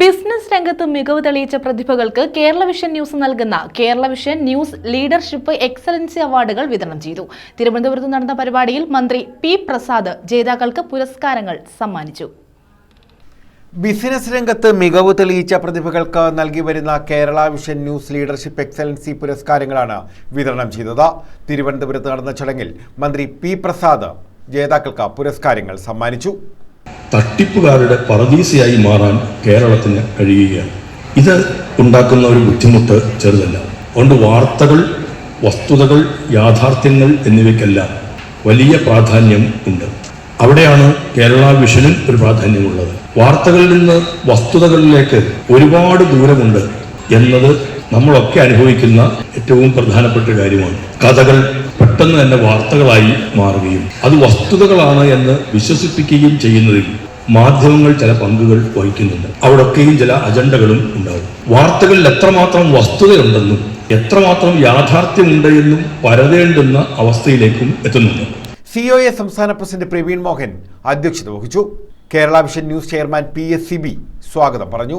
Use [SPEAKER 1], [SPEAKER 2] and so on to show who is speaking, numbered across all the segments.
[SPEAKER 1] Business രംഗത്ത് മികവ് തെളിയിച്ച പ്രതിഭകൾക്ക് കേരള വിഷൻ ന്യൂസ് നൽകുന്ന Kerala Vision News leadership excellency അവാർഡുകൾ വിതരണം ചെയ്തു. തിരുവനന്തപുരത്ത് നടന്ന പരിപാടിയിൽ മന്ത്രി പി പ്രസാദ് ജേതാക്കൾക്ക് പുരസ്കാരങ്ങൾ സമ്മാനിച്ചു.
[SPEAKER 2] ബിസിനസ് രംഗത്ത് മികവ് തെളിയിച്ച പ്രതിഭകൾക്ക് നൽകി വരുന്ന Kerala Vision News leadership excellency പുരസ്കാരങ്ങളാണ് വിതരണം ചെയ്തത്. തിരുവനന്തപുരത്ത് നടന്ന ചടങ്ങിൽ മന്ത്രി പി പ്രസാദ് ജേതാക്കൾക്ക് പുരസ്കാരങ്ങൾ സമ്മാനിച്ചു.
[SPEAKER 3] തട്ടിപ്പുകാരുടെ പറദീസയായി മാറാൻ കേരളത്തിന് കഴിയുകയാണ്. ഇത് ഉണ്ടാക്കുന്ന ഒരു ബുദ്ധിമുട്ട് ചെറുതല്ല. അതുകൊണ്ട് വാർത്തകൾ വസ്തുതകൾ യാഥാർത്ഥ്യങ്ങൾ എന്നിവയ്ക്കെല്ലാം വലിയ പ്രാധാന്യം ഉണ്ട്. അവിടെയാണ് കേരള വിഷനിൽ ഒരു പ്രാധാന്യമുള്ളത്. വാർത്തകളിൽ നിന്ന് വസ്തുതകളിലേക്ക് ഒരുപാട് ദൂരമുണ്ട് എന്നത് നമ്മളൊക്കെ അനുഭവിക്കുന്ന ഏറ്റവും പ്രധാനപ്പെട്ട കാര്യമാണ്. കഥകൾ പെട്ടെന്ന് തന്നെ വാർത്തകളായി മാറുകയും അത് വസ്തുതകളാണ് എന്ന് വിശ്വസിപ്പിക്കുകയും ചെയ്യുന്നതിൽ മാധ്യമങ്ങൾ ചില പങ്കുകൾ വഹിക്കുന്നുണ്ട്. അവിടൊക്കെയും ചില അജണ്ടകളും ഉണ്ടാവും. വാർത്തകളിൽ എത്രമാത്രം വസ്തുതയുണ്ടെന്നും എത്രമാത്രം യാഥാർത്ഥ്യമുണ്ട് എന്നും പരതേണ്ടുന്ന അവസ്ഥയിലേക്കും എത്തുന്നുണ്ട്.
[SPEAKER 2] സി ഒ എ സംസ്ഥാന പ്രസിഡന്റ് പ്രവീൺ മോഹൻ അധ്യക്ഷത വഹിച്ചു. Kerala Vision News chairman P S C B സ്വാഗതം പറഞ്ഞു.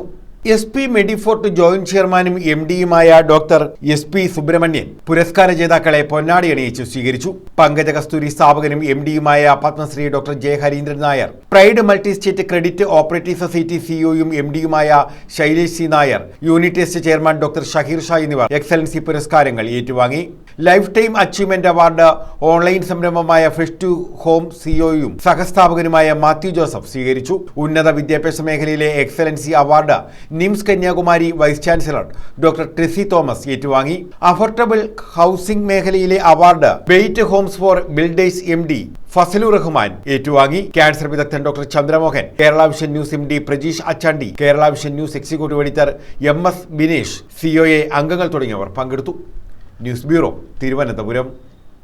[SPEAKER 2] എസ് പി മെഡിഫോർട്ട് ജോയിന്റ് ചെയർമാനും എം ഡിയുമായ ഡോക്ടർ എസ് പി സുബ്രഹ്മണ്യൻ പുരസ്കാര ജേതാക്കളെ പൊന്നാടി അണിയിച്ച് സ്വീകരിച്ചു. പങ്കജ കസ്തൂരി സ്ഥാപകനും M ഡിയുമായ Padmashri doctor J Harindran Nair pride multi state credit operative society സിഇഒയും M ഡിയുമായ Shailesh C Nair unit test chairman doctor Shaheer Shah എന്നിവർ എക്സലൻസി പുരസ്കാരങ്ങൾ ഏറ്റുവാങ്ങി. Life time achievement award online സംരംഭമായ ഫ്രിസ്റ്റു ടു ഹോം സിഒയും സഹസ്ഥാപകനുമായ Mathew Joseph സ്വീകരിച്ചു. ഉന്നത വിദ്യാഭ്യാസ മേഖലയിലെ excellency award NIMS Kanyakumari vice chancellor doctor Tressy Thomas ഏറ്റുവാങ്ങി. അഫോർഡബിൾ ഹൗസിംഗ് മേഖലയിലെ award Beit homes for builders M D Fazalu Rahman ഏറ്റുവാങ്ങി. ക്യാൻസർ വിദഗ്ധൻ doctor Chandramohan Kerala Vision News M D Prajeesh Achandi Kerala Vision News executive editor M S Binesh COA അംഗങ്ങൾ തുടങ്ങിയവർ പങ്കെടുത്തു. News bureau Thiruvananthapuram.